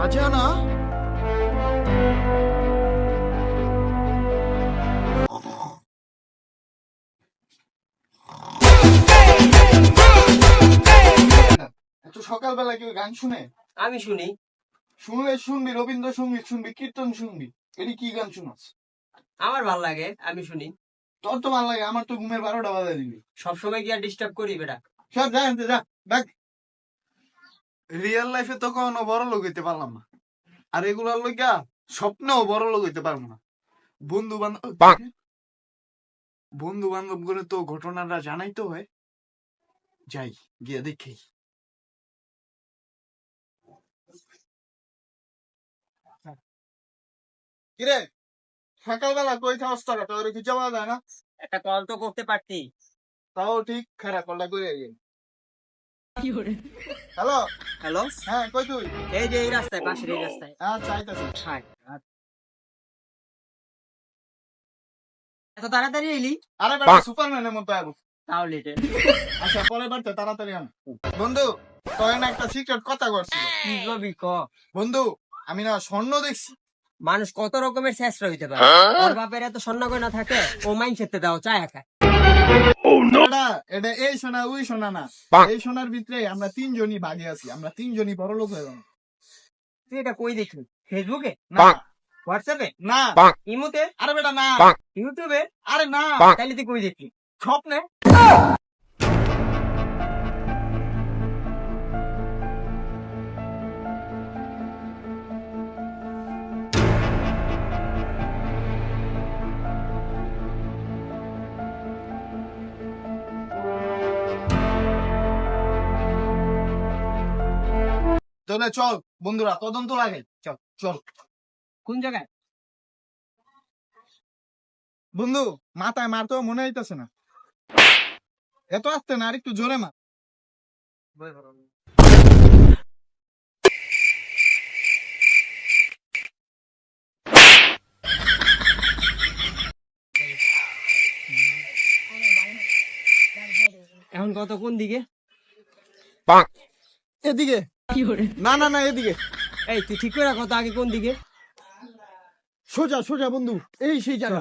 রাজা না? এত সকালবেলা কেউ গান শুনে? আমি শুনি। শুনলে শুনবি রবীন্দ্রসঙ্গীত শুনবি কীর্তন শুনবি। এটি কি গান শোনাস আমার ভালো লাগে আমি শুনি। তোর তো ভালো লাগে আমার তো ঘুমের বারোটা বাজা দিবি। সবসময় কি আর ডিস্টার্ব করি বেটা? সব যা যা দেখ রিয়েল লাইফে তো কখনো বড় লোক হইতে পারলাম না। আর এগুলার লইগা স্বপ্নেও বড় লোক হইতে পারব না। বন্ধু বান্ধব বন্ধু বান্ধব করে তো ঘটনাটা জানাই তো হয়। যাই গিয়ে দেখি। কিরে? সকালবেলা কই থাকস টাকা তোর কি জমা দেয় না? একটা কল তো করতে পারতি। তাও ঠিক খারাপ কলটা করে গেল হ্যালো? হ্যালো? হ্যাঁ কই তুই? এই যে এই রাস্তায় পাশের এই রাস্তায়। আচ্ছা আইতাছি। হাই। এত তাড়াতাড়ি এলি? আরে বেটা সুপারম্যানের মতো আবু। তাও লেটে আচ্ছা তাড়াতাড়ি বন্ধু তোর না একটা সিক্রেট কথা করছিল কি করবি ক? বন্ধু আমি না স্বর্ণ দেখছি। মানুষ কত রকমের শেষ রইতে পারে। ওর বাপের এত স্বর্ণ করে না থাকে ও মাইন খেতে দাও চা একা। এটা এটা এই সোনা ওই সোনা না। এই সোনার ভিতরে আমরা তিনজনই ভাগে আছি আমরা তিনজনই বড় লোক হয়ে গেলাম। তুই এটা কই দেখলি? ফেসবুকে না। হোয়াটসঅ্যাপে না। ইমোতে? আরে বেটা না। ইউটিউবে আরে না। তাইলে তুই কই দেখলি? স্বপ্নে? তাহলে চল বন্ধুরা তদন্ত লাগে। চল চল। কোন জায়গায়? বন্ধু মাথায় মারতেও মনে হইতেছে না। এত আসতে না আর একটু জোরে মার। এখন কত কোন দিকে? এদিকে। না না না এদিকে। এই তুই ঠিক করে কত আগে কোন দিকে? সোজা সোজা বন্ধু এই সেই জায়গা